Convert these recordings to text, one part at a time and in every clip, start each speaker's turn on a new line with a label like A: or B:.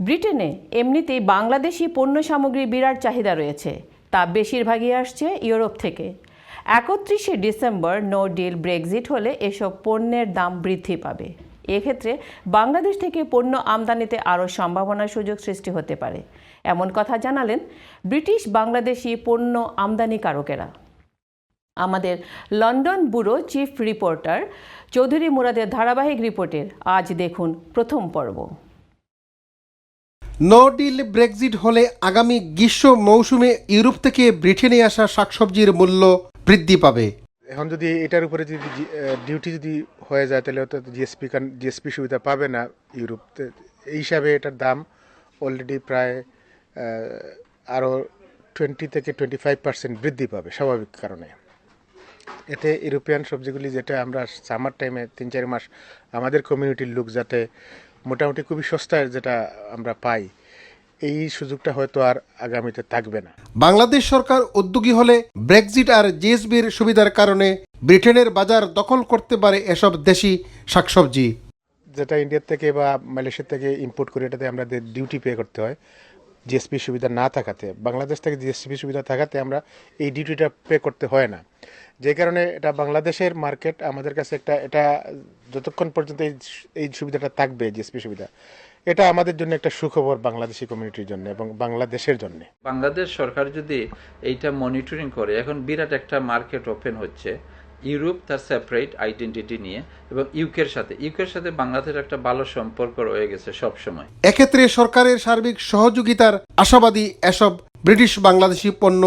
A: ব্রিটেনে এমনিতেই বাংলাদেশি পণ্য সামগ্রীর বিরাট চাহিদা রয়েছে। তা বেশিরভাগই আসছে ইউরোপ থেকে। একত্রিশে ডিসেম্বর নো ডিল ব্রেক্সিট হলে এসব পণ্যের দাম বৃদ্ধি পাবে। এক্ষেত্রে বাংলাদেশ থেকে পণ্য আমদানিতে আরও সম্ভাবনার সুযোগ সৃষ্টি হতে পারে। এমন কথা জানালেন ব্রিটিশ বাংলাদেশি পণ্য আমদানিকারকেরা। আমাদের London bureau chief reporter Chowdhury মুরাদের ধারাবাহিক রিপোর্টের আজ দেখুন প্রথম পর্ব।
B: নো ডিল ব্রেক্সিট হলে আগামী গ্রীষ্ম মৌসুমে ইউরোপ থেকে ব্রিটেনে আসা শাকসবজির মূল্য বৃদ্ধি পাবে।
C: এখন যদি এটার উপরে যদি ডিউটি যদি হয়ে যায়, তাহলে তো জিএসপি জিএসপি সুবিধা পাবে না ইউরোপ। এই হিসাবে এটার দাম অলরেডি প্রায় আরও টোয়েন্টি থেকে টোয়েন্টি ফাইভ পার্সেন্ট বৃদ্ধি পাবে স্বাভাবিক কারণে। এতে ইউরোপিয়ান সবজিগুলি যেটা আমরা সামার টাইমে তিন চার মাস আমাদের কমিউনিটির লোক যাতে মোটামুটি খুবই সস্তায় যেটা আমরা পাই। এই সুযোগটা হয়তো আর আগামীতে থাকবে না।
B: বাংলাদেশ সরকার উদ্যোগী হলে ব্রেক্সিট আর জিএসবির সুবিধার কারণে ব্রিটেনের বাজার দখল করতে পারে এসব দেশি শাকসবজি।
C: যেটা ইন্ডিয়ার থেকে বা মালয়েশিয়ার থেকে ইম্পোর্ট করি এটাতে আমাদের ডিউটি পে করতে হয়। জিএসপি সুবিধা না থাকাতে, বাংলাদেশ থেকে জিএসপি সুবিধা থাকাতে আমরা এই ডিউটিটা পে করতে হয় না। যে কারণে এটা বাংলাদেশের মার্কেট আমাদের কাছে একটা, এটা যতক্ষণ পর্যন্ত এই এই সুবিধাটা থাকবে, জিএসপি সুবিধা, এটা আমাদের জন্য একটা সুখবর বাংলাদেশি কমিউনিটির জন্য এবং বাংলাদেশের জন্য।
D: বাংলাদেশ সরকার যদি এইটা মনিটরিং করে, এখন বিরাট একটা মার্কেট ওপেন হচ্ছে। ইউরোপ তার সেপারেট আইডেন্টিটি নিয়ে এবং ইউকের সাথে। ইউকের সাথে বাংলাদেশের একটা ভালো সম্পর্ক রয়ে গেছে সব সময়
B: এক্ষেত্রে সরকারের সার্বিক সহযোগিতার আশাবাদী এসব ব্রিটিশ বাংলাদেশি পণ্য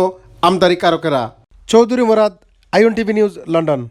B: আমদানিকারকেরা Chowdhury Murad I N TV news, London.